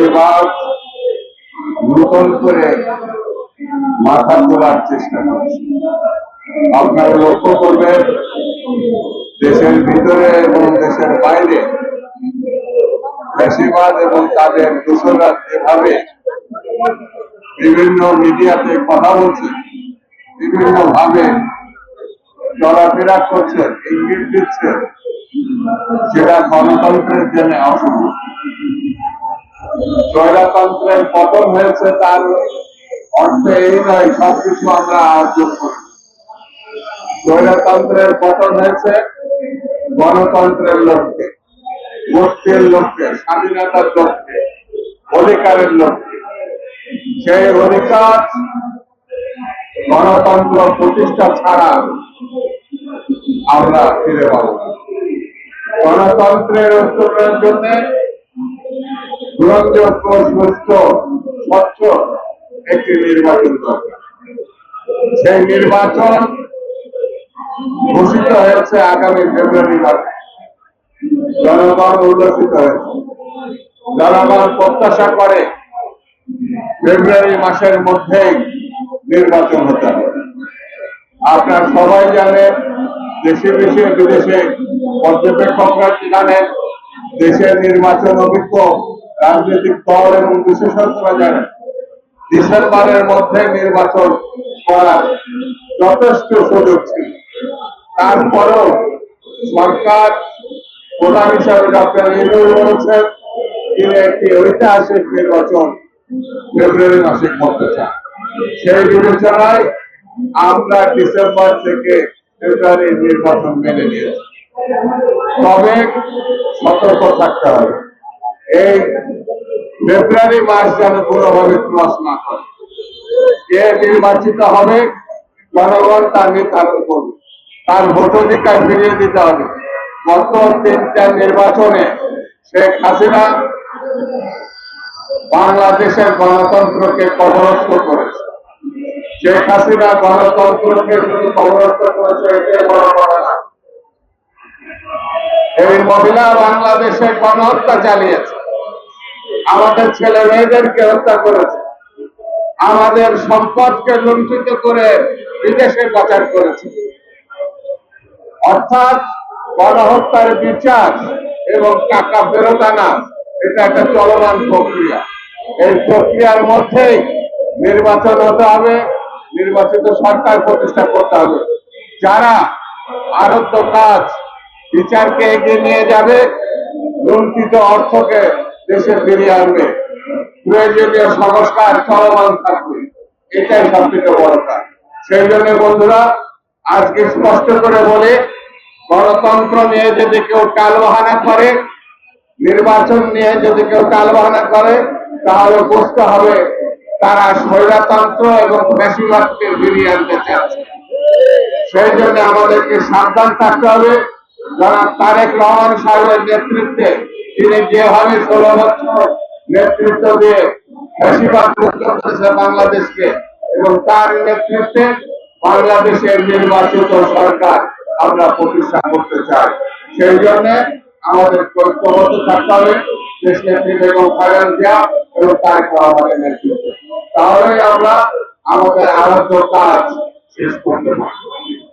ফ্যাসিবাদ নূতন করে মাথা তোলার চেষ্টা করছে। আপনারা লক্ষ্য করবেন, দেশের ভিতরে এবং দেশের বাইরে ফ্যাসিবাদ এবং তাদের দোসররা যেভাবে বিভিন্ন মিডিয়াতে কথা বলছে বিভিন্ন ভাবে চলাফেরা করছে, ইঙ্গিত দিচ্ছে, সেটা গণতন্ত্রের জন্য অশুভ স্বৈরতন্ত্রের পতন হয়েছে, তার অর্থ এই নয়, সবকিছু আমরা অর্জন করি। স্বৈরতন্ত্রের পতন হয়েছে গণতন্ত্রের লক্ষ্যে মুক্তির লক্ষ্যে, স্বাধীনতার লক্ষ্যে, অধিকারের লক্ষ্যে। সেই অধিকার গণতন্ত্র প্রতিষ্ঠা ছাড়া আমরা ফিরে পাব গণতন্ত্রের উত্তরণের জন্য একটি নির্বাচন সেই নির্বাচন ঘোষিত হয়েছে আগামী ফেব্রুয়ারি মাসে। জনগণ উল্লসিত হয়েছে। জনগণ প্রত্যাশা করে ফেব্রুয়ারি মাসের মধ্যেই নির্বাচন হতে হবে। আপনার সবাই জানেন, দেশে দেশে বিদেশে পর্যবেক্ষকরা জানেন, দেশের নির্বাচন অভিজ্ঞ রাজনৈতিক দল এবং বিশেষজ্ঞরা জানেন ডিসেম্বরের মধ্যে নির্বাচন করার যথেষ্ট সুযোগ ছিল। তারপরেও সরকার প্রধান হিসাবে ডক্টর ইনুল বলেছেন, তিনি একটি ঐতিহাসিক নির্বাচন ফেব্রুয়ারি মাসে করতে চান। সেই বিবেচনায় আমরা ডিসেম্বর থেকে ফেব্রুয়ারি নির্বাচন মেনে নিয়েছি। তবে সতর্ক থাকতে হবে। এই ফেব্রুয়ারি মাস যেন কোনোভাবে ক্রস না করে। কে নির্বাচিত হবে, জনগণ তা নির্ধারণ করবে। তার ভোটাধিকার ফিরিয়ে দিতে হবে। গত তিনটা নির্বাচনে শেখ হাসিনা বাংলাদেশের গণতন্ত্রকে কবরস্থ করেছে। শেখ হাসিনা গণতন্ত্রকে শুধু কবরস্থ করেছে এটাই বড় কথা এই মহিলা বাংলাদেশে গণহত্যা চালিয়েছে। আমাদের ছেলে মেয়েদেরকে হত্যা করেছে। আমাদের সম্পদকে লুণ্ঠিত করে বিদেশে পাচার করেছে। অর্থাৎ গণহত্যার বিচার এবং টাকা ফেরত আনা, এটা একটা চলমান প্রক্রিয়া। এই প্রক্রিয়ার মধ্যেই নির্বাচন হতে হবে, নির্বাচিত সরকার প্রতিষ্ঠা করতে হবে। যারা আরব্ধ কাজ বিচারকে এগিয়ে নিয়ে যাবে, লুণ্ঠিত অর্থকে দেশে ফিরিয়ে আনবে প্রয়োজনীয় সংস্কার চলমান থাকবে। এটাই সবথেকে বড় কাজ। সেই জন্য বন্ধুরা, আজকে স্পষ্ট করে বলে, গণতন্ত্র নিয়ে যদি কেউ টালবাহানা করে, নির্বাচন নিয়ে যদি কেউ টালবাহানা করে, তাহলে বুঝতে হবে তারা স্বৈরতন্ত্র এবং বেশিরভাগকে ফিরিয়ে আনতে চাচ্ছে। সেই জন্য আমাদেরকে সাবধান থাকতে হবে। যারা তারেক রহমান সাহেবের নেতৃত্বে তিনি যেভাবে ষোলো বছর নেতৃত্ব বাংলাদেশকে এবং তার নেতৃত্বে বাংলাদেশের নির্বাচিত সরকার আমরা প্রতিষ্ঠা করতে চাই। সেই জন্য আমাদের ঐক্যবদ্ধ থাকতে হবে, দেশ নেত্রী বেগম খালেদা জিয়া এবং তারেক রহমানের নেতৃত্বে। তাহলেই আমরা আমাদের আরাধ্য কাজ শেষ করতে পারব।